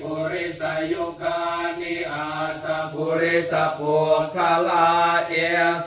ปุริสยุคานิอาตปุริสปุคลาเอ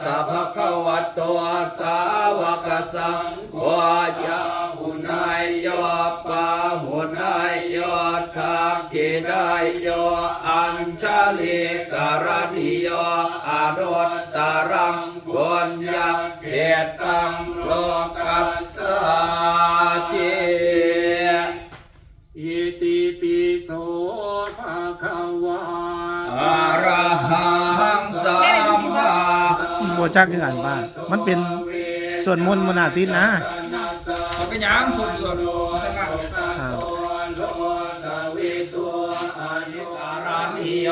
สัพพะวัตโตสาวกสังโฆยาหุนายโยปาหุนายโยทักขินายโยอัญชลิกรณิโยอนุตตรังบุญญาเกตังโลกัสสา จักคืออ่านบ้านมันเป็นส่วนมนต์มนาทิตนะมันเป็นหยังถูกตัวดูสังกัดครับโลกวิตัวอนุตารานิโย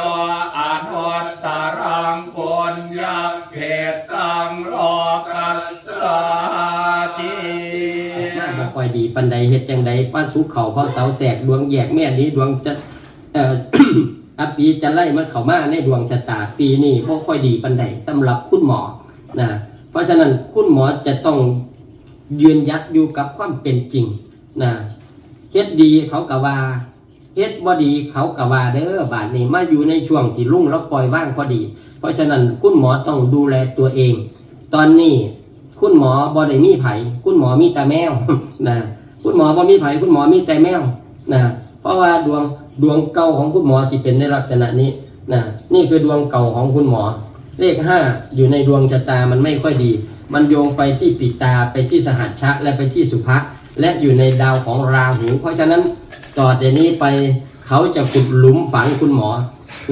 อนุตตรังปุญญาเพตังโลกัสสาติมาบ่ค่อยดีปันใดเฮ็ดจังใดป้านสุขเขาเพราะเสาแสกดวงแยกแม่นี้ดวงจะเอ่ออาปีจะไล่มันเข้ามาในดวงชะตาปีนี้บ่ค่อยดีปันใดสำหรับคุณหมอ นะเพราะฉะนั้นคุณหมอจะต้องยืนยัดอยู่กับความเป็นจริงนะเฮ็ดดีเขากะว่าเฮ็ดบ่ดีเขากะว่าเด้อบาดนี้มาอยู่ในช่วงที่ลุ่งแล้วปล่อยว่างพอดี เพราะฉะนั้นคุณหมอต้องดูแลตัวเอง ตอนนี้คุณหมอบ่ได้มีไผคุณหมอมีแต่แมวนะคุณหมอบ่มีไผคุณหมอมีแต่แมวนะเพราะว่าดวงดวงเก่าของคุณหมอสิเป็นในลักษณะนี้นะนี่คือดวงเก่าของคุณหมอ เลขห้าอยู่ในดวงชะตามันไม่ค่อยดี มันโยงไปที่ปิตาไปที่สหัชชะและไปที่สุภะและอยู่ในดาวของราหู เพราะฉะนั้นต่อจากนี้ไปเขาจะขุดหลุมฝังคุณหมอ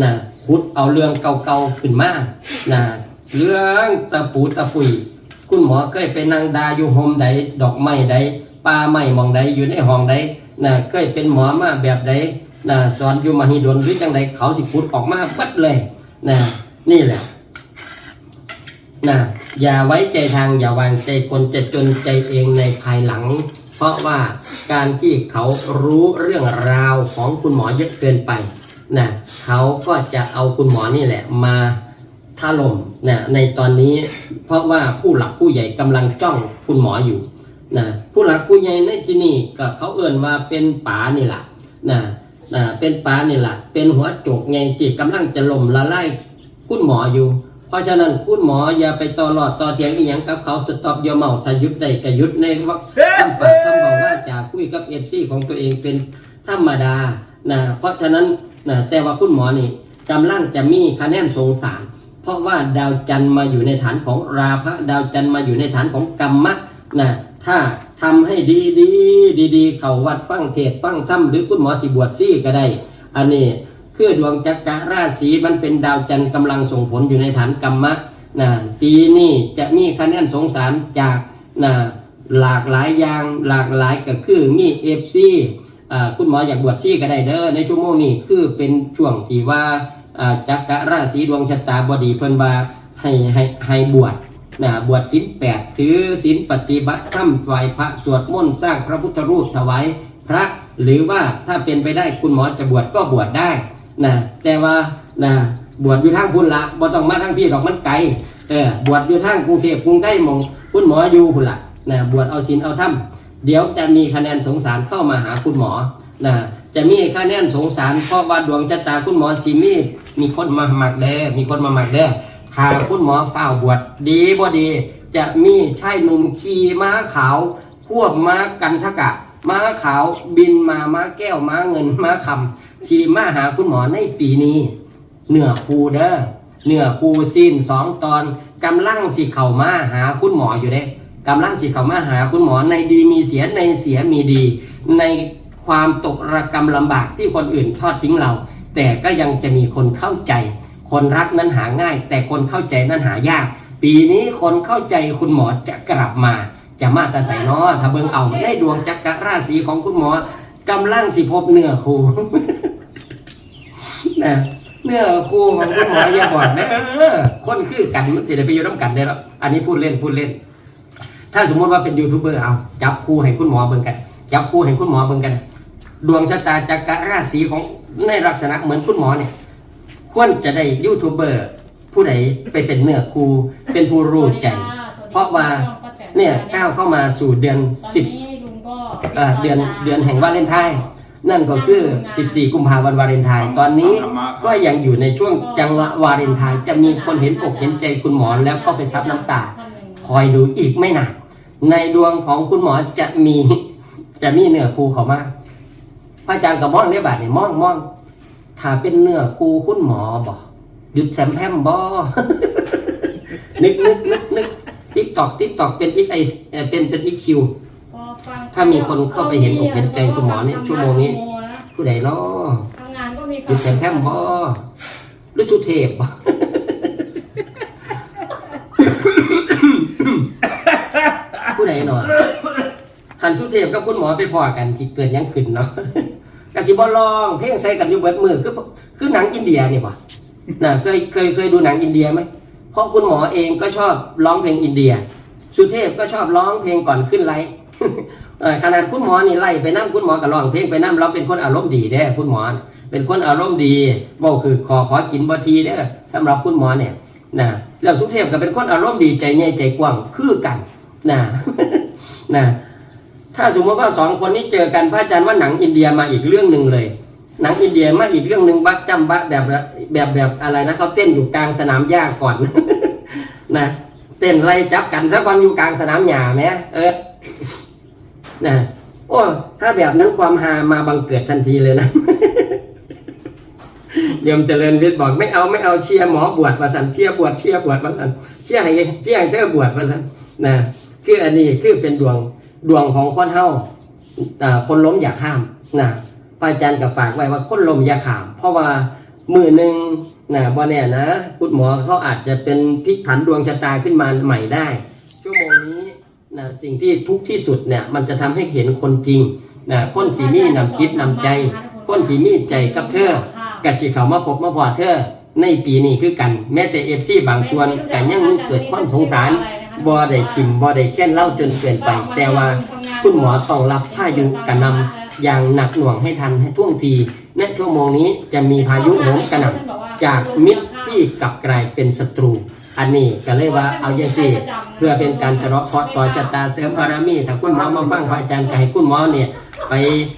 นะขุดเอาเรื่องเก่าๆขึ้นมานะเรื่องตะปูตะปุยคุณหมอเคยไปนั่งดาอยู่โฮมใดดอกไม้ใดป่าไม้หมองใดอยู่ในห้องใดนะเคยเป็นหมอมาแบบใดนะสอนอยู่มหิดลหรือจังใดเขาสิพูดออกมาเบัดเลยนะนี่แหละ นะอย่าไว้ใจทางอย่าวางใจคนจะจนใจเองในภายหลัง เพราะว่าการที่เขารู้เรื่องราวของคุณหมอเยอะเกินไปนะเขาก็จะเอาคุณหมอนี่แหละมาถล่มนะในตอนนี้เพราะว่าผู้หลักผู้ใหญ่กำลังจ้องคุณหมออยู่นะผู้หลักผู้ใหญ่ในที่นี่ก็เขาเอ่นว่าเป็นป๋านี่แหละนะนะเป็นป๋านี่แหละเป็นหัวโจกไงจิตกำลังจะล่มละลายคุณหมออยู่ ราะฉะนั้นคุณหมออย่าไปต่อหลอดต่อเถียงอีหยังกับเขาสต็อปอยาเมาถ้ายุดได้ก็ยุดในวักคำปากคำบอกว่าจากคุยกับเอฟซีของตัวเองเป็นธรรมดานะเพราะฉะนั้นนะแต่ว่าคุณหมอนี่กำลังจะมีคะแนนสงสาร เพราะว่าดาวจันทร์มาอยู่ในฐานของราพะดาวจันทร์มาอยู่ในฐานของกรรมะนะถ้าทำให้ดีดีดีดีๆเขาวัดฟังเทศน์ฟังธรรมหรือคุณหมอสิบวชซี่ก็ได้ อันนี้ คือดวงจักรราศีมันเป็นดาวจันทร์กำลังส่งผลอยู่ในฐานกรรมะนะปีนี้จะมีคะแนนสงสารจากนะหลากหลายอย่างหลากหลายก็คือมีเอฟซีคุณหมออยากบวชซี่ก็ได้เด้อในชั่วโมงนี้คือเป็นช่วงที่ว่าจักรราศีดวงชะตาบดีเพิ่นว่าให้ให้ให้บวชนะบวชศีลแปดถือศีลปฏิบัติธรรมไหวพระสวดมนต์สร้างพระพุทธรูปถวายพระ หรือว่าถ้าเป็นไปได้คุณหมอจะบวชก็บวชได้ นะแต่ว่านะบวชอยู่ทางพุ่นละบ่ต้องมาทางพี่ดอกมันไกลเออบวชอยู่ทางกรุงเทพกรุงไทยหมองคุณหมออยู่พุ่นละนะบวชเอาศีลเอาธรรมเดี๋ยวจะมีคะแนนสงสารเข้ามาหาคุณหมอนะจะมีคะแนนสงสารเพราะว่าดวงชะตาคุณหมอสิมีมีคนมาหมักแด้มีคนมาหมักแด้ถ้าคุณหมอเฝ้าวบวชดีบ่ดี จะมีชายหนุ่มขี่ม้าขาวพวกม้ากันทกะ ม้าขาวบินมาม้าแก้วม้าเงินม้าคำ ขี่มาหาคุณหมอในปีนี้เนื้อคูเด้อเนื้อคูสิ้นสองตอนกำลังสิเข้ามาหาคุณหมออยู่เด้กำลังสิเข้ามาหาคุณหมอในดีมีเสียในเสียมีดี ในความตกระกรรมลำบากที่คนอื่นทอดทิ้งเรา แต่ก็ยังจะมีคนเข้าใจ คนรักนั้นหาง่าย แต่คนเข้าใจนั้นหายาก ปีนี้คนเข้าใจคุณหมอจะกลับมา จะมาแตาใส่นอถ้าเบิ่งเอาในดวงจักรราศีของคุณหมอ กำลังสิพบเนื้อคูนะเนื้อคู่ของคุณหมอยาบอกนะเอคนคือกันมันจะได้ไปอยู่น้ำกันได้หรอกอันนี้พูดเล่นพูดเล่น ถ้าสมมติว่าเป็นยูทูบเบอร์เอาจับคู่ให้คุณหมอเบิ่งกันจับคู่ให้คุณหมอเบิ่งกัน ดวงชะตาจักรราศีของในลักษณะเหมือนคุณหมอเนี่ย ควรจะได้ยูทูบเบอร์ผู้ใดไปเป็นเนื้อคู่เป็นผู้รู้ใจ เพราะว่าเนี่ยก้าวเข้ามาสู่เดือนสิบ เอ่อเดือนเดือนแห่งวาเลนไทน์นั่นก็คือ 14 กุมภาพันธ์วาเลนไทน์ตอนนี้ก็ยังอยู่ในช่วงจังหวะวาเลนไทน์จะมีคนเห็นอกเห็นใจคุณหมอแล้วเข้าไปซับน้ำตา คอยดูอีกไม่นานในดวงของคุณหมอจะมีจะมีเนื้อคูเขามากพระอาจารย์กับมองได้บาดนี่มองมองถ้าเป็นเนื้อคูคุณหมอบอกหยุดแซมแพมบอ นึกนึกนึกนึกติ๊กตอกติ๊กตอกเป็นอีกไอเอ่อเป็นเป็นอีคิว ถ้ามีคนเข้าไปเห็นอกเห็นใจคุณหมอเนี่ยชั่วโมงนี้ ผู้ใดเนาะทำงานก็มีหยุดแซมแพมบอหรือทุเทพบ่ผู้ใดเนาะหันสุเทพกับคุณหมอไปพอกันที่เกิดหยังขึ้นเนาะกะสิบ่ลองเพลงใส่กันอยู่เบิดมือคือคือหนังอินเดียนี่ป่ะน่ะเคยเคยเคยดูหนังอินเดียไหมเพราะคุณหมอเองก็ชอบร้องเพลงอินเดีย สุเทพก็ชอบร้องเพลงก่อนขึ้นไลฟ์เอ่อ ขนาดคุณหมอนี่ไล่ไปนั่งคุณหมอก็ร้องเพลงไปนั่งเราเป็นคนอารมณ์ดีเด้คุณหมอ เป็นคนอารมณ์ดีบอกคือขอขอกินบทีเด้อสำหรับคุณหมอเนี่ยนะแล้วสุเทพก็เป็นคนอารมณ์ดีใจใหญ่ใจกว้างคือกันนะนะถ้าสมมติว่าสองคนนี้เจอกันพระอาจารย์ว่าหนังอินเดียมาอีกเรื่องหนึ่งเลย หนังอินเดียมาอีกเรื่องหนึ่งบักจำบักแบบแบบแบบอะไรนะเขาเต้นอยู่กลางสนามหญ้าก่อนนะเต้นไล่จับกันสักวันอยู่กลางสนามหญ้าไหมเออ นะโอ้ถ้าแบบนั้นความฮามาบังเกิดทันทีเลยนะยมเจริญฤทธิ์บอกไม่เอาไม่เอาเชียร์หมอบวชมาสันเชียร์บวชเชียร์บวชมาสันเชียร์ให้เชียร์ให้เธอบวชมาสันนะคืออันนี้คือเป็นดวงดวงของคนเฮาอ่าคนล้มอย่าข้ามนะพระอาจารย์กับฝากไว้ว่าคนล้มอย่าข้าม เพราะว่ามือหนึ่งนะบ่แน่นะคุณหมอเขาอาจจะเป็นพลิกผันดวงชะตาขึ้นมาใหม่ได้ ชั่วโมงนี้ นะสิ่งที่ทุกที่สุดเนี่ยมันจะทำให้เห็นคนจริงนะคนสีมีนำจิตนำใจ คนที่มีใจกับเธอกสิเขามาพบมาพอเธอ ในปีนี้คือกัน แม้แต่เอฟซีบางส่วนก็ยังมีเกิดความสงสารบ่ได้กิมบ่ได้แค้นเล่าจนเกินไป แต่ว่าคุณหมอต้องรับพายุกระนำอย่างหนักหน่วงให้ทันให้ท่วงทีในชั่วโมงนี้จะมีพายุโหมกระหน่ำจากมิตรที่กลับกลายเป็นศัตรู อันนี้ก็เลยว่าเอาอย่างสิเพื่อเป็นการสราะเคราะห์ต่อชะตาเสริมบารมีถ้าคุณหมอมาฟังพระอาจารย์ก็ให้คุณหมอเนี่ยไป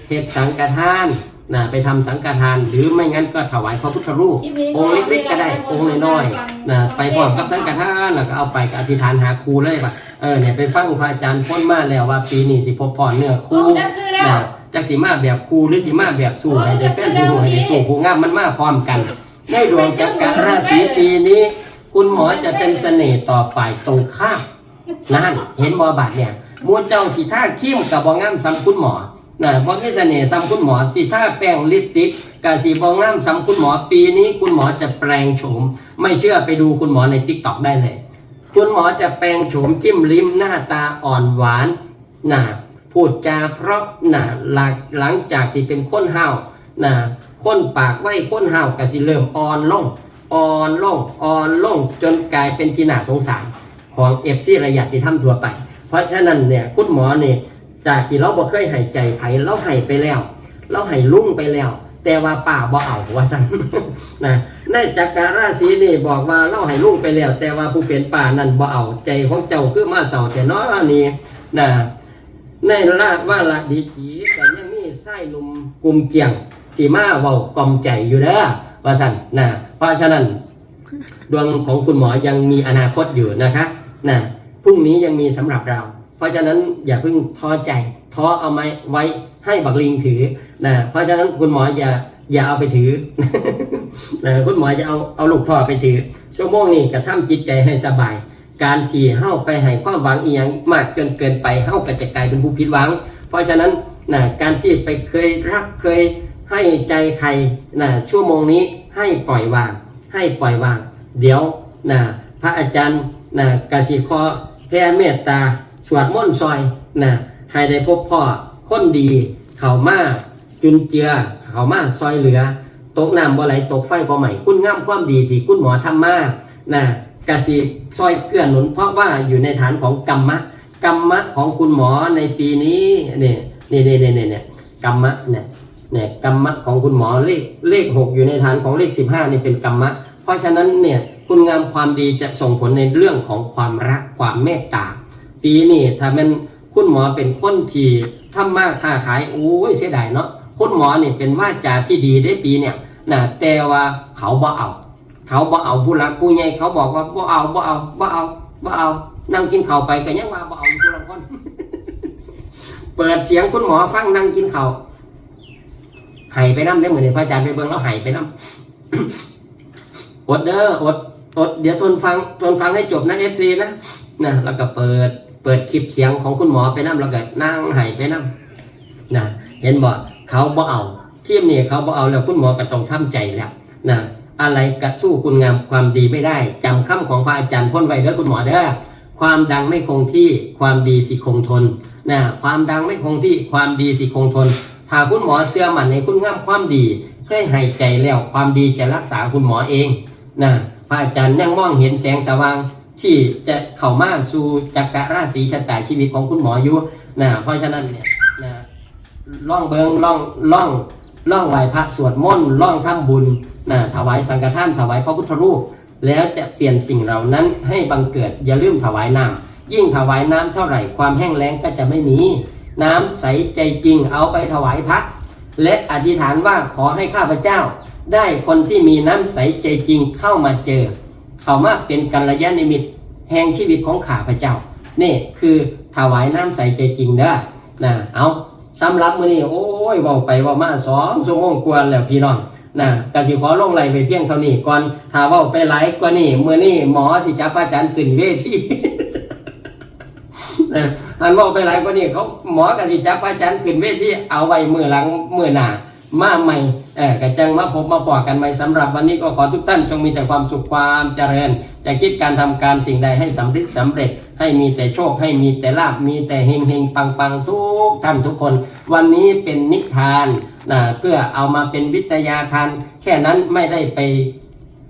เฮ็ดสังฆทานนะไปทำสังฆทาน หรือไม่งั้นก็ถวายพระพุทธรูปองค์เล็กๆก็ได้องค์น้อยๆนะไปพร้อมกับสังฆทานแล้วก็เอาไปกับอธิษฐานหาครูเลยป่ะเออเนี่ยไปฟังพระอาจารย์พ้นมาแล้วว่าปีนี้สิพบพรเนื้อคู่แล้วนะจากสีมาแบบครูหรือสีมาแบบสู้ให้ได้แฟนผู้ให้ได้สู้ผู้งามมันมาพร้อมกันในดวงจักรราศีปีนี้ คุณหมอจะเป็นเสน่ห์ต่อฝ่ายตรงข้ามนั่นเห็นบอบัตเนี่ยมูเจ้าที่ท่าขี้มกับบองงามซ้ำคุณหมอนะบ่มีเสน่ห์ซ้ำคุณหมอสิท่าแป้งลิปติกกะสีบองงามซ้ำคุณหมอปีนี้คุณหมอจะแปลงโฉม ไม่เชื่อไปดูคุณหมอในทิกตอกได้เลย คุณหมอจะแปลงโฉมจิ้มลิ้มหน้าตาอ่อนหวานนะพูดจาเพราะนะหลังหลังจากที่เป็นคนห้าวนะคนปากไว้คนห้าวก็สิเริ่มอ่อนลง อ่อนลงอ่อนลงจนกลายเป็นที่น่าสงสารของเอฟซีระยะที่ทำทั่วไป เพราะฉะนั้นเนี่ยคุณหมอเนี่ยจากที่เราบ่เคยหายใจไผเราหายไปแล้ว เราหายลุ่งไปแล้ว แต่ว่าป่าบ่เอาว่าซั่นนะในจักรราศีนี่บอกว่าเราหายลุ่งไปแล้ว แต่ว่าผู้เป็นป่านั้นบ่เอาใจของเจ้าคือมาเสาแต่น้อนี่นะในราชว่าละดีถีแต่ยังมีไส้หนุ่มกลุ่มเกี่ยงสีมาเว้ากล่อมใจอยู่เด้อ ว่าซั่นนะเพราะฉะนั้น ดวงของคุณหมอยังมีอนาคตอยู่นะคะนะพรุ่งนี้ยังมีสำหรับเรา เพราะฉะนั้นอย่าเพิ่งท้อใจท้อเอาไม้ไว้ให้บักลิงถือนะเพราะฉะนั้นคุณหมออย่าอย่าเอาไปถือนะคุณหมอจะเอาเอาลูกท่อไปถือ ชั่วโมงนี้กระทำจิตใจให้สบาย การที่เฮ้าไปให้ความหวังอีหยังมากเกินเกินไปเฮ้าก็จะกลายเป็นผู้ผิดหวัง เพราะฉะนั้นนะการที่ไปเคยรักเคย ให้ใจใครนะชั่วโมงนี้ให้ปล่อยวาง ให้ปล่อยวาง เดี๋ยวนะพระอาจารย์นะกสิคอแผ่เมตตา สวดมนต์ซอยนะให้ได้พบพ่อคนดี เขามาจุนเจือ เขามาซอยเหลือ ตกน้ำบ่ไหลตกไฟบ่ไหม่คุณงามความดีที่คุณหมอทำมานะกสิซอยเกื้อหนุนเพราะว่าอยู่ในฐานของกรรมะกรรมะของคุณหมอในปีนี้เนี่ยเนี่นี่นี่นี่เนี่ยกรรมะเนี่ย เนี่ยกรรมะของคุณหมอเลขเลขหกอยู่ในฐานของเลขสิบห้านี่เป็นกรรมะ เพราะฉะนั้นเนี่ยคุณงามความดีจะส่งผลในเรื่องของความรักความเมตตา ปีนี้ถ้าเป็นคุณหมอเป็นคนที่ทำมาค้าขายโอ้ยเสียดายเนาะคุณหมอเนี่ยเป็นว่าจาที่ดีได้ปีเนี่ยนะแต่ว่าเขาบ่เอา เขาบ่เอาผู้หลักผู้ใหญ่เขาบอกว่าบ่เอาบ่เอาบ่เอาบ่เอานั่งกินข้าวไปก็ยังว่าบ่เอาผู้ละคน เปิดเสียงคุณหมอฟังนั่งกินข้าว หายไปน้ำได้เหมือนพระอาจารย์ไปเบิ่งแล้วหายไปน้ำอดเด้ออดอดเดี๋ยวทนฟังทนฟังให้จบนะเอฟซีนะนะแล้วก็เปิดเปิดคลิปเสียงของคุณหมอไปน้ำแล้วก็นั่งหายไปน้ำนะเห็นบ่เขาบ่เอาทีมนี่เขาบ่เอาแล้วคุณหมอก็ต้องทำใจแล้วนะอะไรกัดสู้คุณงามความดีไม่ได้จำคำของพระอาจารย์พ้นไว้เด้อคุณหมอเด้อความดังไม่คงที่ความดีสิคงทนนะความดังไม่คงที่ความดีสิคงทน ถ้าคุณหมอเชื่อมั่นในคุณงามความดีเคยให้ใจแล้วความดีจะรักษาคุณหมอเองนะพระอาจารย์ยังมองเห็นแสงสว่างที่จะเข้ามาสู่จักรราศีชะตาชีวิตของคุณหมออยู่นะเพราะฉะนั้นเนี่ยนะล่องเบิงล่องล่องล่องไหวพระสวดมนต์ล่องทำบุญนะถวายสังฆทานถวายพระพุทธรูป แล้วจะเปลี่ยนสิ่งเหล่านั้นให้บังเกิดอย่าลืมถวายน้ำยิ่งถวายน้ำเท่าไหร่ความแห้งแล้งก็จะไม่มี น้ำใสใจจริงเอาไปถวายพระและอธิษฐานว่าขอให้ข้าพเจ้า ได้คนที่มีน้ำใสใจจริงเข้ามาเจอ เขามาเป็นกัลยาณมิตรแห่งชีวิตของข้าพเจ้านี่คือถวายน้ำใสใจจริงเด้อนะเอาสำหรับมื้อนี้โอ้ยเว้าไปเว้ามาสองชั่วโมงกว่าแล้วพี่น้องนะกสิขอลงไหลไปเพียงเท่านี้ก่อนถ้าเว้าไปหลายกว่านี้มื้อนี้หมอสิจับอาจารย์ขึ้นเวทีนะ อันเว่าไปหลายกว่านี้เขาหมอกสิจับอาจารย์ขึ้นเวทีเอาไว้มือหลังมือหน้ามาใหม่เออกระจังมาพบมาปอกันใหม่สำหรับวันนี้ก็ขอทุกท่านจงมีแต่ความสุขความเจริญ จะคิดการทำการสิ่งใดให้สำเร็จสำเร็จ ให้มีแต่โชคให้มีแต่ลาบมีแต่เฮงเฮงปังปังทุกท่านทุกคน วันนี้เป็นนิทานนะเพื่อเอามาเป็นวิทยาทาน แค่นั้นไม่ได้ไป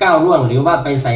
ก้าวล่วงหรือว่าไปใส่